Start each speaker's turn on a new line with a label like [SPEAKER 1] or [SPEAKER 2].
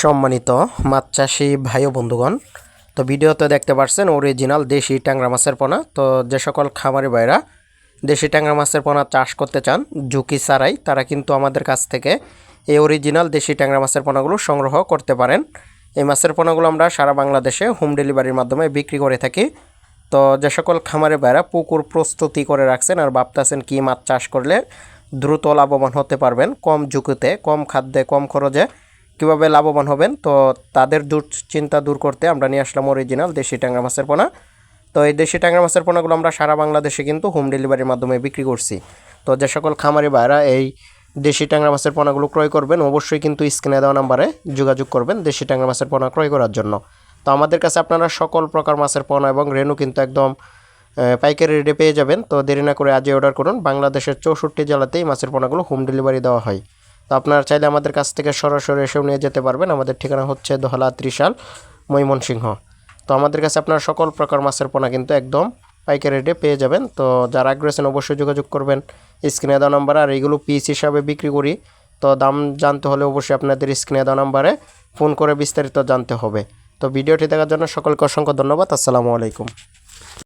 [SPEAKER 1] সম্মানিত মাছ চাষি ভাই ও বন্ধুগণ। তো ভিডিওতে দেখতে পাচ্ছেন অরিজিনাল দেশি ট্যাংরা মাছের পোনা। তো যে সকল খামারি ভাইরা দেশি ট্যাংরা মাছের পোনা চাষ করতে চান, ঝুঁকি ছাড়াই তারা কিন্তু আমাদের কাছ থেকে এই অরিজিনাল দেশি ট্যাংরা মাছের পোনাগুলো সংগ্রহ করতে পারেন। এই মাছের পোনাগুলো আমরা সারা বাংলাদেশে হোম ডেলিভারির মাধ্যমে বিক্রি করে থাকি। তো যে সকল খামারে ভাইরা পুকুর প্রস্তুতি করে রাখছেন আর ভাবতেছেন কী মাছ চাষ করলে দ্রুত লাভবান হতে পারবেন, কম ঝুঁকিতে, কম খাদ্যে, কম খরচে কীভাবে লাভবান হবেন? তো তাদের দুশ্চিন্তা দূর করতে আমরা নিয়ে আসলাম অরিজিনাল দেশি ট্যাংরা মাছের পোনা। তো এই দেশি ট্যাংরা মাছের পোনাগুলো আমরা সারা বাংলাদেশে কিন্তু হোম ডেলিভারির মাধ্যমে বিক্রি করছি। তো যে সকল খামারি ভাইরা এই দেশি ট্যাংরা মাছের পোনাগুলো ক্রয় করবেন, অবশ্যই কিন্তু স্ক্রিনে দেওয়া নাম্বারে যোগাযোগ করবেন দেশি ট্যাংরা মাছের পোনা ক্রয় করার জন্য। তো আমাদের কাছে আপনারা সকল প্রকার মাছের পোনা এবং রেনু কিন্তু একদম পাইকারি রেটে পেয়ে যাবেন। তো দেরি না করে আজই অর্ডার করুন। বাংলাদেশের চৌষট্টি জেলাতেই মাছের পোনাগুলো হোম ডেলিভারি দেওয়া হয়। তো আপনারা চাইলে আমাদের কাছ থেকে সরাসরি এসেও নিয়ে যেতে পারবেন। আমাদের ঠিকানা হচ্ছে দোহলা ত্রিশাল, ময়মনসিংহ। তো আমাদের কাছে আপনারা সকল প্রকার মাছের পোনা কিন্তু একদম পাইকারি রেটে পেয়ে যাবেন। তো যারা আগ্রহেছেন অবশ্যই যোগাযোগ করবেন। স্ক্রিনে দেওয়া নাম্বার আর এইগুলো পিস হিসাবে বিক্রি করি। তো দাম জানতে হলে অবশ্যই আপনাদের স্ক্রিনে দেওয়া নাম্বারে ফোন করে বিস্তারিত জানতে হবে। তো ভিডিওটি দেখার জন্য সকলকে অসংখ্য ধন্যবাদ। আসসালামু আলাইকুম।